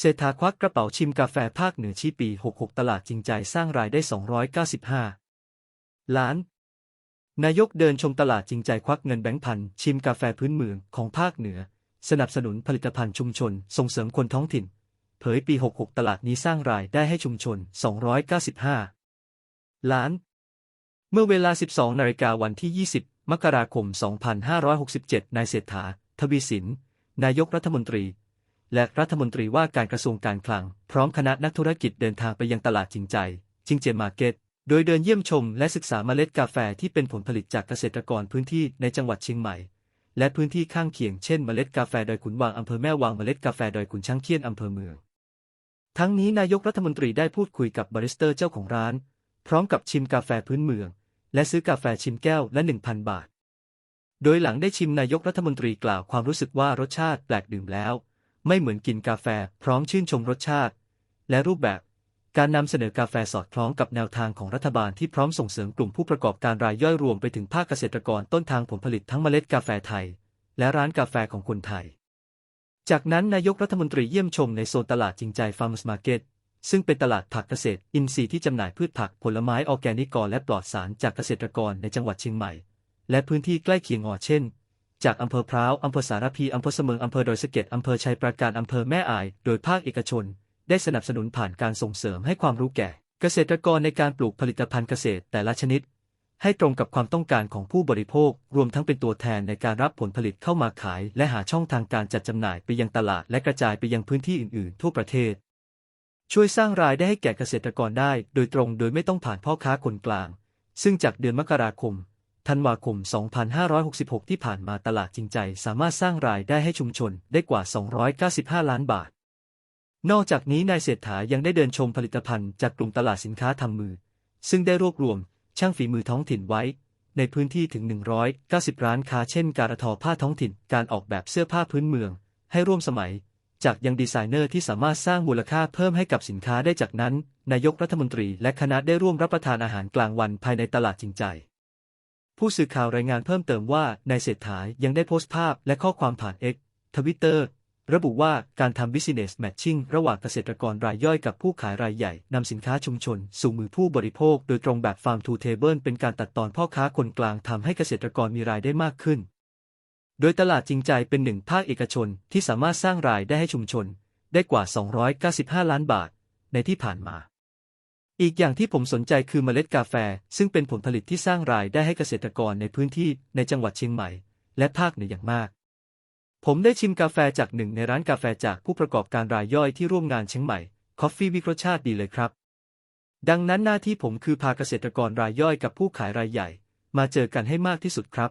เศรษฐาควักกระเป๋าชิมกาแฟภาคเหนือชี้ปี 66 ตลาดจริงใจสร้างรายได้ 295 ล้าน นายกเดินชมตลาดจริงใจควักเงินแบงค์พัน ชิมกาแฟพื้นเมืองของภาคเหนือ สนับสนุนผลิตภัณฑ์ชุมชน ส่งเสริมคนท้องถิ่น เผยปี 66 ตลาดนี้สร้างรายได้ให้ชุมชน 295 ล้าน เมื่อเวลา 12 นาฬิกาวันที่ 20 มกราคม 2567 นายเศรษฐา ทวีสิน นายกรัฐมนตรี และรัฐมนตรีว่าการกระทรวงการคลัง พร้อมคณะนักธุรกิจเดินทางไปยังตลาดจริงใจจิงเจมาร์เก็ต โดยเดินเยี่ยมชมและศึกษาเมล็ดกาแฟที่เป็นผลผลิตจากเกษตรกรพื้นที่ในจังหวัดเชียงใหม่ และพื้นที่ข้างเคียงเช่นเมล็ดกาแฟดอยขุนวางอำเภอแม่วางเมล็ดกาแฟดอยขุนช้างเคียนอำเภอเมือง ทั้งนี้นายกรัฐมนตรีได้พูดคุยกับบาริสเตอร์เจ้าของร้าน พร้อมกับชิมกาแฟพื้นเมือง และซื้อกาแฟชิมแก้วละ 1,000 บาท โดยหลังได้ชิมนายกรัฐมนตรีกล่าวความรู้สึกว่ารสชาติแปลกดื่มแล้ว ไม่เหมือนกินกาแฟพร้อมชื่นชมรสชาติ และรูปแบบ การนำเสนอกาแฟสอดคล้องกับแนวทางของรัฐบาลที่พร้อมส่งเสริมกลุ่มผู้ประกอบการรายย่อยรวมไปถึงภาคเกษตรกรต้นทางผลผลิตทั้งเมล็ดกาแฟไทย และร้านกาแฟของคนไทย จากนั้นนายกรัฐมนตรีเยี่ยมชมในโซนตลาดจริงใจฟาร์มสมาร์เก็ตซึ่งเป็นตลาดผักเกษตรอินทรีย์ที่จำหน่ายพืชผักผลไม้ออร์แกนิกและปลอดสารจากเกษตรกรในจังหวัดเชียงใหม่ และพื้นที่ใกล้เคียงอเช่น จากอำเภอพร้าว อำเภอสารพี อำเภอเสมิงอำเภอดอยสะเก็ด อำเภอชัยปราการ อำเภอแม่อาย โดยภาคเอกชน ได้สนับสนุนผ่านการส่งเสริมให้ความรู้แก่ เกษตรกรในการปลูกผลิตภัณฑ์เกษตรแต่ละชนิด ให้ตรงกับความต้องการของผู้บริโภค รวมทั้งเป็นตัวแทนในการรับผลผลิตเข้ามาขาย และหาช่องทางการจัดจำหน่ายไปยังตลาดและกระจายไปยังพื้นที่อื่น ๆ ทั่วประเทศ ช่วยสร้างรายได้ให้แก่เกษตรกรได้ โดยตรงโดยไม่ต้องผ่านพ่อค้าคนกลาง ซึ่งจากเดือนมกราคม ธันวาคม 2566 ที่ผ่านมาตลาดจริงใจสามารถสร้างรายได้ให้ชุมชนได้กว่า 295 ล้านบาท นอกจากนี้นายเศรษฐายังได้เดินชมผลิตภัณฑ์จากกลุ่มตลาดสินค้าทำมือ ซึ่งได้รวบรวมช่างฝีมือท้องถิ่นไว้ ในพื้นที่ถึง 190 ร้านค้าเช่น การทอผ้าท้องถิ่น การออกแบบเสื้อผ้าพื้นเมือง ให้ร่วมสมัย จากยังดีไซเนอร์ที่สามารถสร้างมูลค่าเพิ่มให้กับสินค้าได้จากนั้น นายกรัฐมนตรีและคณะได้ร่วมรับประทานอาหารกลางวันภายในตลาดจริงใจ ผู้สื่อข่าวรายงานเพิ่มเติมว่านายเศรษฐายังได้โพสต์ภาพและข้อความผ่าน X ทวิตเตอร์ระบุว่าการทำ business matching ระหว่างเกษตรกรรายย่อยกับผู้ขายรายใหญ่นำสินค้าชุมชน สู่มือผู้บริโภค โดยตรงแบบ farm to table เป็นการตัดตอนพ่อค้าคนกลางทำให้เกษตรกรมีรายได้มากขึ้น โดยตลาดจริงใจเป็นหนึ่งภาคเอกชนที่สามารถสร้างรายได้ให้ชุมชน ได้กว่า 295 ล้านบาท ในที่ผ่านมา อีกอย่างที่ผมสนใจคือเมล็ดกาแฟ ซึ่งเป็นผลผลิตที่สร้างรายได้ให้เกษตรกรในพื้นที่ในจังหวัดเชียงใหม่ และภาคเหนืออย่างมาก ผมได้ชิมกาแฟจากหนึ่งในร้านกาแฟจากผู้ประกอบการรายย่อยที่ร่วมงานเชียงใหม่ คอฟฟี่วิกรสชาติดีเลยครับ ดังนั้นหน้าที่ผมคือพาเกษตรกรรายย่อยกับผู้ขายรายใหญ่ มาเจอกันให้มากที่สุดครับ